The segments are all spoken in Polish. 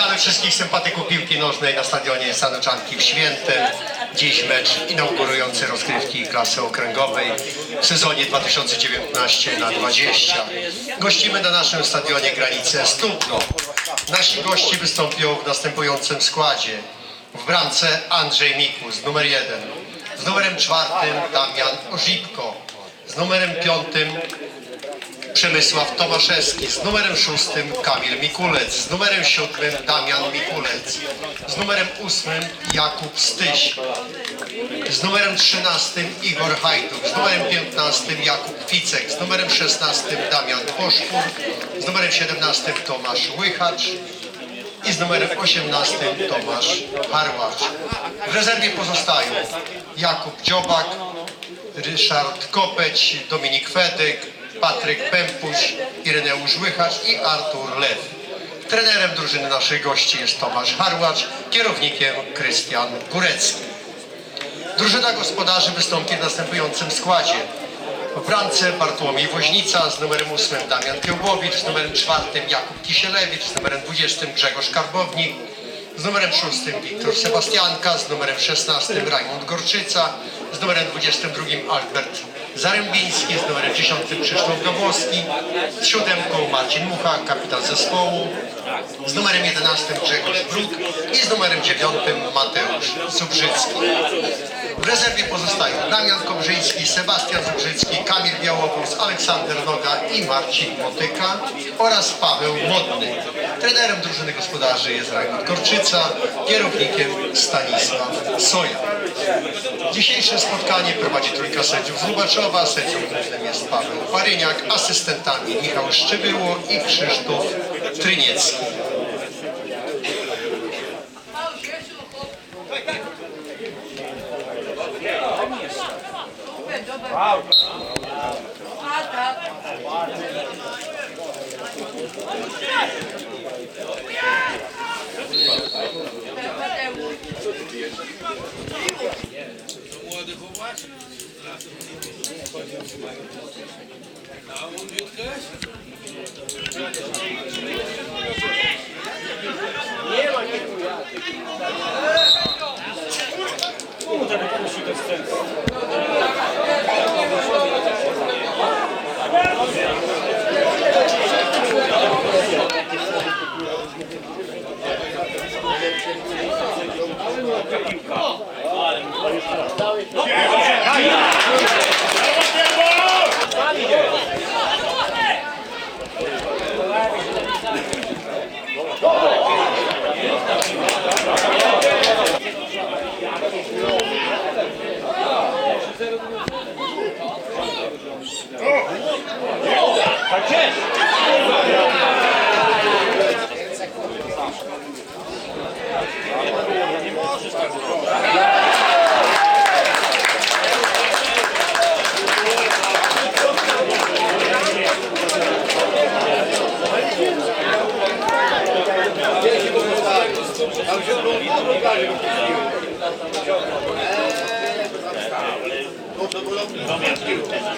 Witamy wszystkich sympatyków piłki nożnej na stadionie Sanoczanki w Świętem. Dziś mecz inaugurujący rozgrywki klasy okręgowej w sezonie 2019 na 20. Gościmy na naszym stadionie granicę Studno. Nasi gości wystąpią w następującym składzie. W bramce Andrzej Mikus, numer jeden. Z numerem czwartym Damian Ożipko. Z numerem piątym Przemysław Tomaszewski, z numerem szóstym Kamil Mikulec, z numerem siódmym Damian Mikulec, z numerem ósmym Jakub Styś, z numerem trzynastym Igor Hajduk, z numerem piętnastym Jakub Ficek, z numerem szesnastym Damian Poszpur, z numerem siedemnastym Tomasz Łychacz i z numerem osiemnastym Tomasz Harłacz. W rezerwie pozostają Jakub Dziobak, Ryszard Kopeć, Dominik Fedyk, Patryk Pępuś, Ireneusz Łychacz i Artur Lew. Trenerem drużyny naszych gości jest Tomasz Harłacz, kierownikiem Krystian Górecki. Drużyna gospodarzy wystąpi w następującym składzie. W bramce Bartłomiej Woźnica, z numerem 8 Damian Kiełbowicz, z numerem 4 Jakub Kisielewicz, z numerem 20 Grzegorz Karbownik, z numerem 6 Wiktor Sebastianka, z numerem 16 Rajmund Gorczyca, z numerem 22 Albert Zarębiński, z numerem 10 Krzysztof Gawłowski, z siódemką Marcin Mucha, kapitan zespołu, z numerem 11 Grzegorz I z numerem 9 Mateusz Zubrzycki. W rezerwie pozostają Damian Kobrzyński, Sebastian Zubrzycki, Kamil Białowóz, Aleksander Noga i Marcin Motyka oraz Paweł Modny. Trenerem drużyny gospodarzy jest Rajmund Korczyca, kierownikiem Stanisław Soja. Dzisiejsze spotkanie prowadzi trójka sędziów z Lubaczowa, sędzią głównym jest Paweł Paryniak, asystentami Michał Szczybyło i Krzysztof Tryniecki. Czemu tak jak? Tá tak jest!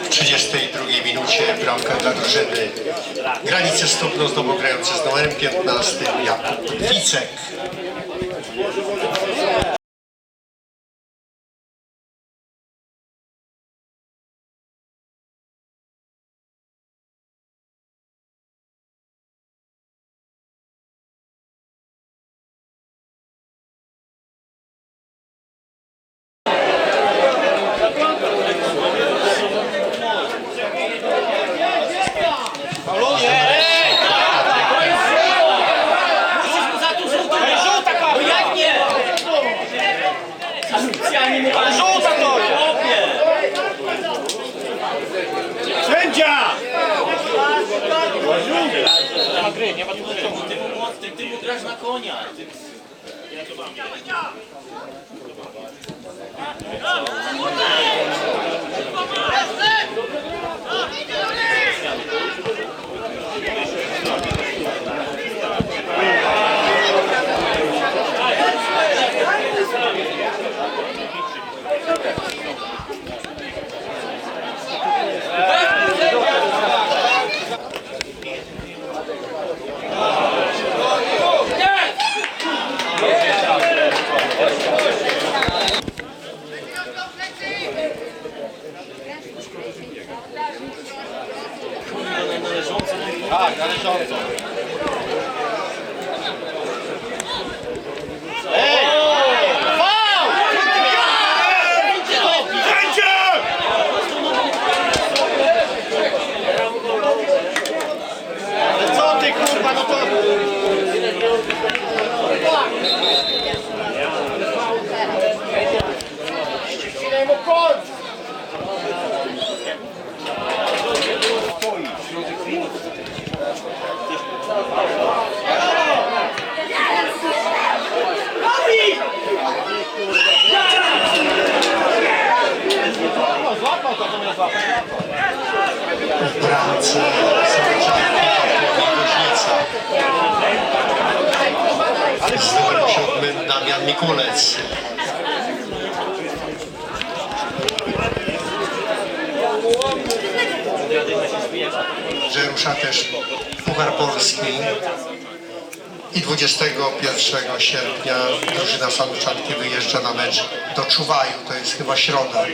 W 32 minucie bramka dla drużyny granice Studno znowu grający z numerem 15 Jakub Wicek. grasz na konia. Ja to mam. Tak, należąco. Ej! Faul! Ale co ty kurwa, no to... No, złapał to, co mnie złapał. bramce Saloczanki Woźnica. Z numerem siódmym Damian Mikulec. Że rusza też Puchar Polski i 21 sierpnia drużyna Saloczanki wyjeżdża na mecz do Czuwaju, to jest chyba środa.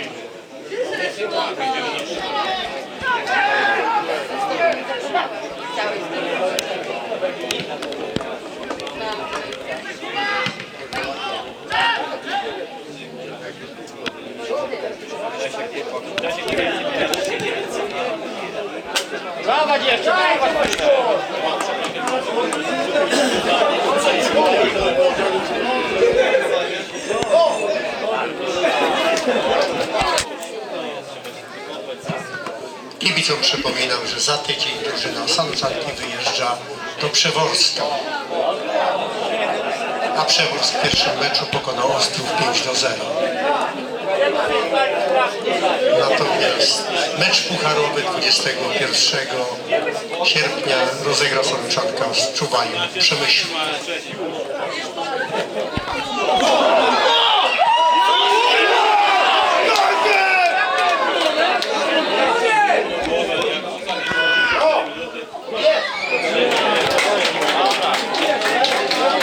Brawa dziewczyna! Kibicom przypominam, że za tydzień drużyna Saloczanki wyjeżdża do Przeworska. A Przeworsk w pierwszym meczu pokonał Ostrów 5 do 0. Natomiast mecz pucharowy 21 sierpnia rozegra Saloczanka z Czuwaju w Przemyślu.